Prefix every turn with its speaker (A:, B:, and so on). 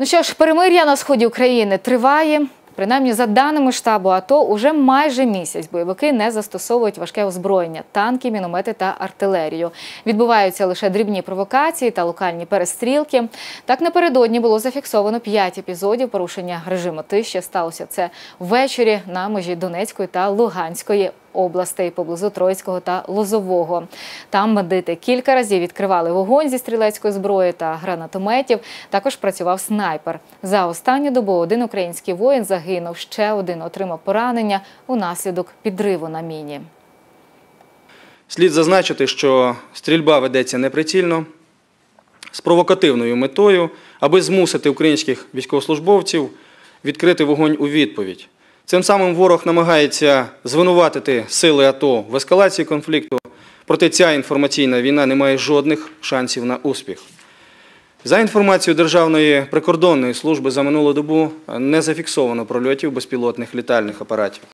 A: Ну що ж, перемир'я на сході України триває. Принаймні, за даними штабу АТО, уже майже місяць бойовики не застосовують важке озброєння, танки, міномети та артилерію. Відбуваються лише дрібні провокації та локальні перестрілки. Так напередодні було зафіксовано п'ять епізодів порушення режиму тиші. Сталося це ввечері на межі Донецької та Луганської областей поблизу Троїцького та Лозового. Там бандити кілька разів відкривали вогонь зі стрілецької зброї та гранатометів. Також працював снайпер. За останню добу один український воїн загинув, ще один отримав поранення унаслідок підриву на міні.
B: Слід зазначити, що стрільба ведеться неприцільно, з провокативною метою, аби змусити українських військовослужбовців відкрити вогонь у відповідь. Цим самим ворог намагається звинуватити сили АТО в ескалації конфлікту, проте ця інформаційна війна не має жодних шансів на успіх. За інформацією Державної прикордонної служби за минулу добу не зафіксовано прольотів безпілотних літальних апаратів.